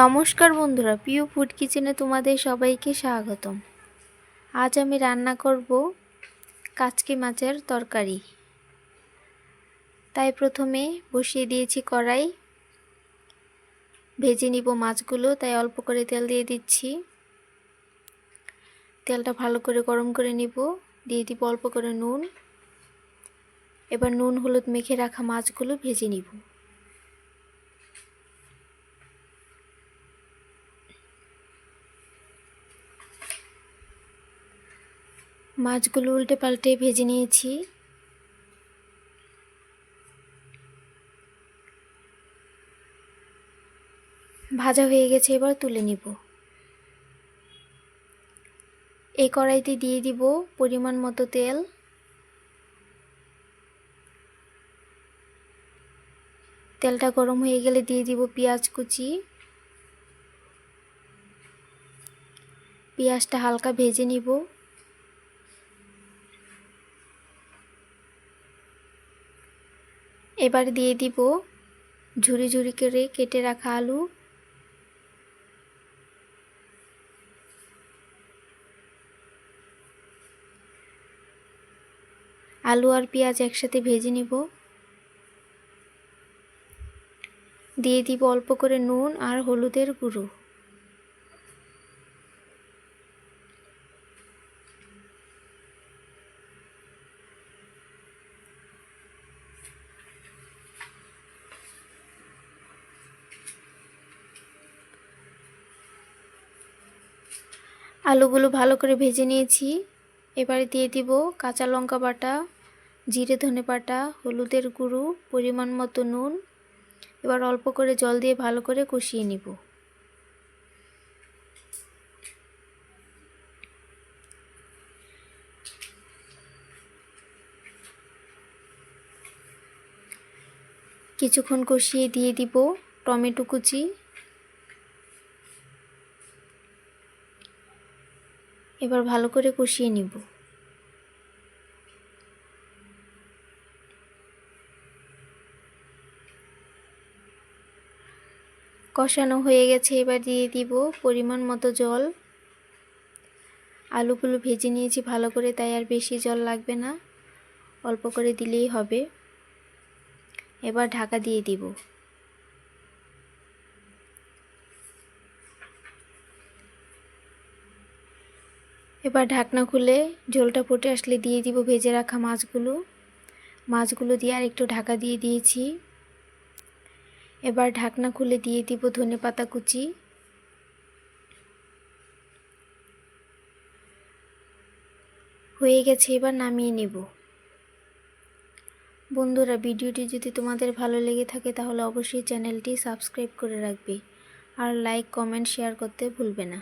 নমস্কার বন্ধুরা, পিউ ফুড কিচেনে তোমাদের সবাইকে স্বাগতম। আজ আমি রান্না করব কাচকি মাছের তরকারি। তাই প্রথমে বসিয়ে দিয়েছি কড়াই। ভেজে নিব মাছগুলো, তাই অল্প করে তেল দিয়ে দিচ্ছি। তেলটা ভালো করে গরম করে নিব, দিয়ে দিব অল্প করে নুন। এবার নুন, হলুদ মেখে রাখা মাছগুলো ভেজে নিব। মাছগুলো উল্টে পাল্টে ভেজে নিয়েছি। ভাজা হয়ে গেছে, এবার তুলে নিব। এই কড়াইতে দিয়ে দিব পরিমাণ মতো তেল। তেলটা গরম হয়ে গেলে দিয়ে দিব পেঁয়াজ কুচি। পেঁয়াজটা হালকা ভেজে নিব। এবার দিয়ে দিব ঝুরি ঝুরি করে কেটে রাখা আলু। আলু আর পেঁয়াজ একসাথে ভেজে নিব। দিয়ে দিব অল্প করে নুন আর হলুদের গুঁড়ো। আলুগুলো ভালো করে ভেজে নিয়েছি। এবারে দিয়ে দিব কাঁচা লঙ্কা বাটা, জিরে ধনে বাটা হলুদের গুঁড়ো, পরিমাণ মতো নুন। এবার অল্প করে জল দিয়ে ভালো করে কষিয়ে নিব। কিছুক্ষণ কষিয়ে দিয়ে দিব টমেটো কুচি। এবার ভালো করে কষিয়ে নিব। কষানো হয়ে গেছে, এবার দিয়ে দিব পরিমাণ মতো জল। আলুগুলো ভেজে নিয়েছি ভালো করে, তাই আর বেশি জল লাগবে না। অল্প করে দিলেই হবে। এবার ঢাকা দিয়ে দিব। এবার ঢাকনা খুলে ঝোলটা ফুটে আসলে দিয়ে দিব ভেজে রাখা মাছগুলো। মাছগুলো দিয়ে আর একটু ঢাকা দিয়ে দিয়েছি। এবার ঢাকনা খুলে দিয়ে দিব ধনে পাতা কুচি। হয়ে গেছে, এবার নামিয়ে নেব। বন্ধুরা, ভিডিওটি যদি তোমাদের ভালো লেগে থাকে তাহলে অবশ্যই চ্যানেলটি সাবস্ক্রাইব করে রাখবে। আর লাইক, কমেন্ট, শেয়ার করতে ভুলবে না।